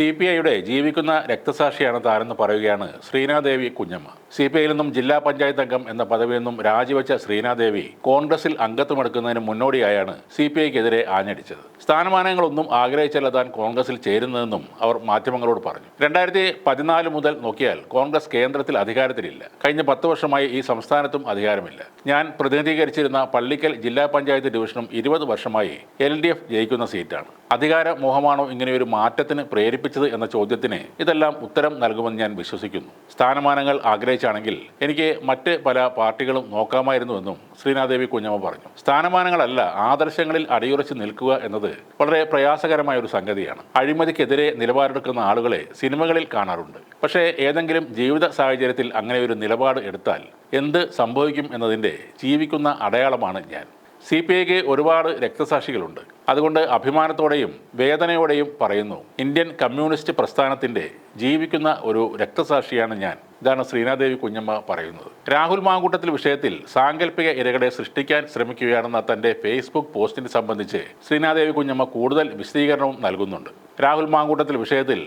C P ഐയുടെ ജീവിക്കുന്ന രക്തസാക്ഷിയാണ് താരെന്ന് പറയുകയാണ് ശ്രീനാദേവി കുഞ്ഞമ്മ. സി പി ഐയിൽ നിന്നും ജില്ലാ പഞ്ചായത്ത് അംഗം എന്ന പദവിയിൽ നിന്നും രാജിവെച്ച ശ്രീനാദേവി കോൺഗ്രസിൽ അംഗത്വമെടുക്കുന്നതിന് മുന്നോടിയായാണ് സി പി ഐക്കെതിരെ ആഞ്ഞടിച്ചത്. സ്ഥാനമാനങ്ങളൊന്നും ആഗ്രഹിച്ചല്ല താൻ കോൺഗ്രസിൽ ചേരുന്നതെന്നും അവർ മാധ്യമങ്ങളോട് പറഞ്ഞു. രണ്ടായിരത്തി പതിനാല് മുതൽ നോക്കിയാൽ കോൺഗ്രസ് കേന്ദ്രത്തിൽ അധികാരത്തിലില്ല. കഴിഞ്ഞ പത്ത് വർഷമായി ഈ സംസ്ഥാനത്തും അധികാരമില്ല. ഞാൻ പ്രതിനിധീകരിച്ചിരുന്ന പള്ളിക്കൽ ജില്ലാ പഞ്ചായത്ത് ഡിവിഷനും ഇരുപത് വർഷമായി എൽ ഡി എഫ് ജയിക്കുന്ന സീറ്റാണ്. അധികാര മോഹമാണോ ഇങ്ങനെയൊരു മാറ്റത്തിന് പ്രേരിപ്പിച്ചത് എന്ന ചോദ്യത്തിന് ഇതെല്ലാം ഉത്തരം നൽകുമെന്ന് ഞാൻ വിശ്വസിക്കുന്നു. സ്ഥാനമാനങ്ങൾ ആഗ്രഹിച്ചാണെങ്കിൽ എനിക്ക് മറ്റ് പല പാർട്ടികളും നോക്കാമായിരുന്നുവെന്നും ശ്രീനാദേവി കുഞ്ഞമ്മ പറഞ്ഞു. സ്ഥാനമാനങ്ങളല്ല ആദർശങ്ങളിൽ അടിയുറച്ച് നിൽക്കുക എന്നത് വളരെ പ്രയാസകരമായ ഒരു സംഗതിയാണ്. അഴിമതിക്കെതിരെ നിലപാടെടുക്കുന്ന ആളുകളെ സിനിമകളിൽ കാണാറുണ്ട്. പക്ഷേ ഏതെങ്കിലും ജീവിത സാഹചര്യത്തിൽ അങ്ങനെ ഒരു നിലപാട് എടുത്താൽ എന്ത് സംഭവിക്കും എന്നതിന്റെ ജീവിക്കുന്ന അടയാളമാണ് ഞാൻ. സി പി ഐക്ക് ഒരുപാട് രക്തസാക്ഷികളുണ്ട്. അതുകൊണ്ട് അഭിമാനത്തോടെയും വേദനയോടെയും പറയുന്നു ഇന്ത്യൻ കമ്മ്യൂണിസ്റ്റ് പ്രസ്ഥാനത്തിന്റെ ജീവിക്കുന്ന ഒരു രക്തസാക്ഷിയാണ് ഞാൻ ഇതാണ് ശ്രീനാദേവി കുഞ്ഞമ്മ പറയുന്നത്. രാഹുൽ മാങ്കൂട്ടത്തിൽ വിഷയത്തിൽ സാങ്കല്പിക ഇരകളെ സൃഷ്ടിക്കാൻ ശ്രമിക്കുകയാണെന്ന തന്റെ ഫേസ്ബുക്ക് പോസ്റ്റിനെ സംബന്ധിച്ച് ശ്രീനാദേവി കുഞ്ഞമ്മ കൂടുതൽ വിശദീകരണവും നൽകുന്നുണ്ട്. രാഹുൽ മാങ്കൂട്ടത്തിൽ വിഷയത്തിൽ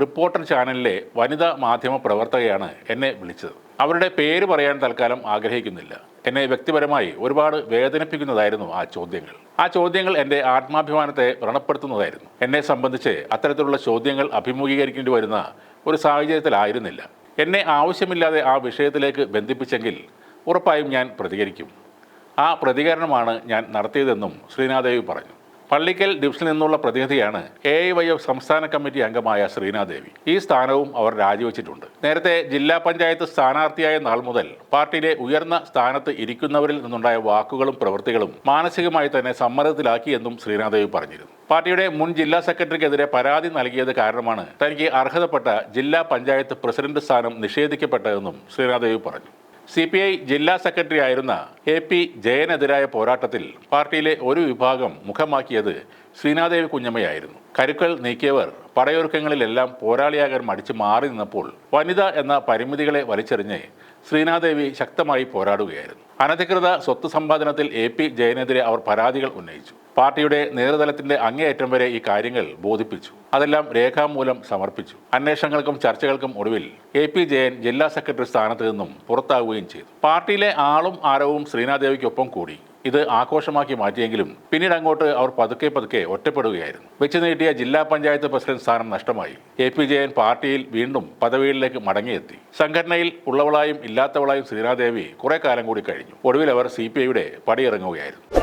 റിപ്പോർട്ടർ ചാനലിലെ വനിതാ മാധ്യമ പ്രവർത്തകയാണ് എന്നെ വിളിച്ചത്. അവരുടെ പേര് പറയാൻ തൽക്കാലം ആഗ്രഹിക്കുന്നില്ല. എന്നെ വ്യക്തിപരമായി ഒരുപാട് വേദനിപ്പിക്കുന്നതായിരുന്നു ആ ചോദ്യങ്ങൾ. ആ ചോദ്യങ്ങൾ എന്റെ ആത്മാഭിമാനത്തെ വ്രണപ്പെടുത്തുന്നതായിരുന്നു. എന്നെ സംബന്ധിച്ച് അത്തരത്തിലുള്ള ചോദ്യങ്ങൾ അഭിമുഖീകരിക്കേണ്ടി വരുന്ന ഒരു സാഹചര്യത്തിലായിരുന്നില്ല. എന്നെ ആവശ്യമില്ലാതെ ആ വിഷയത്തിലേക്ക് ബന്ധിപ്പിച്ചെങ്കിൽ ഉറപ്പായും ഞാൻ പ്രതികരിക്കും. ആ പ്രതികരണമാണ് ഞാൻ നടത്തിയതെന്നും ശ്രീനാദേവി പറഞ്ഞു. പള്ളിക്കൽ ഡിവിഷനിൽ നിന്നുള്ള പ്രതിനിധിയാണ് എ ഐ വൈ എഫ് സംസ്ഥാന കമ്മിറ്റി അംഗമായ ശ്രീനാദേവി. ഈ സ്ഥാനവും അവർ രാജിവെച്ചിട്ടുണ്ട്. നേരത്തെ ജില്ലാ പഞ്ചായത്ത് സ്ഥാനാർത്ഥിയായ നാൾ മുതൽ പാർട്ടിയിലെ ഉയർന്ന സ്ഥാനത്ത് ഇരിക്കുന്നവരിൽ നിന്നുണ്ടായ വാക്കുകളും പ്രവൃത്തികളും മാനസികമായി തന്നെ സമ്മർദ്ദത്തിലാക്കി എന്നും ശ്രീനാദേവി പറഞ്ഞിരുന്നു. പാർട്ടിയുടെ മുൻ ജില്ലാ സെക്രട്ടറിക്കെതിരെ പരാതി നൽകിയത് കാരണമാണ് തനിക്ക് അർഹതപ്പെട്ട ജില്ലാ പഞ്ചായത്ത് പ്രസിഡന്റ് സ്ഥാനം നിഷേധിക്കപ്പെട്ടതെന്നും ശ്രീനാദേവി പറഞ്ഞു. സി പി ഐ ജില്ലാ സെക്രട്ടറി ആയിരുന്ന എ പി ജയനെതിരായ പോരാട്ടത്തിൽ പാർട്ടിയിലെ ഒരു വിഭാഗം മുഖമാക്കിയത് ശ്രീനാദേവി കുഞ്ഞമ്മയായിരുന്നു. കരുക്കൾ നീക്കിയവർ പടയൊരുക്കങ്ങളിലെല്ലാം പോരാളിയാകാൻ മടിച്ചു മാറി നിന്നപ്പോൾ വനിത എന്ന പരിമിതികളെ വലിച്ചെറിഞ്ഞ് ശ്രീനാദേവി ശക്തമായി പോരാടുകയായിരുന്നു. അനധികൃത സ്വത്ത് സമ്പാദനത്തിൽ എ പി ജയനെതിരെ അവർ പരാതികൾ ഉന്നയിച്ചു. പാർട്ടിയുടെ നേതൃതലത്തിന്റെ അങ്ങേയറ്റം വരെ ഈ കാര്യങ്ങൾ ബോധിപ്പിച്ചു. അതെല്ലാം രേഖാമൂലം സമർപ്പിച്ചു. അന്വേഷണങ്ങൾക്കും ചർച്ചകൾക്കും ഒടുവിൽ എ പി ജയൻ ജില്ലാ സെക്രട്ടറി സ്ഥാനത്ത് നിന്നും പുറത്താവുകയും ചെയ്തു. പാർട്ടിയിലെ ആളും ആരവും ശ്രീനാദേവിക്കൊപ്പം കൂടി. ഇത് ആഘോഷമാക്കി മാറ്റിയെങ്കിലും പിന്നീട് അങ്ങോട്ട് അവർ പതുക്കെ പതുക്കെ ഒറ്റപ്പെടുകയായിരുന്നു. വെച്ച് നീട്ടിയ ജില്ലാ പഞ്ചായത്ത് പ്രസിഡന്റ് സ്ഥാനം നഷ്ടമായി. എ പി ജയൻ പാർട്ടിയിൽ വീണ്ടും പദവിയിലേക്ക് മടങ്ങിയെത്തി. സംഘടനയിൽ ഉള്ളവളായും ഇല്ലാത്തവളായും ശ്രീനാദേവി കുറെ കാലം കൂടി കഴിഞ്ഞു. ഒടുവിൽ അവർ സി പി ഐയുടെ പടിയിറങ്ങുകയായിരുന്നു.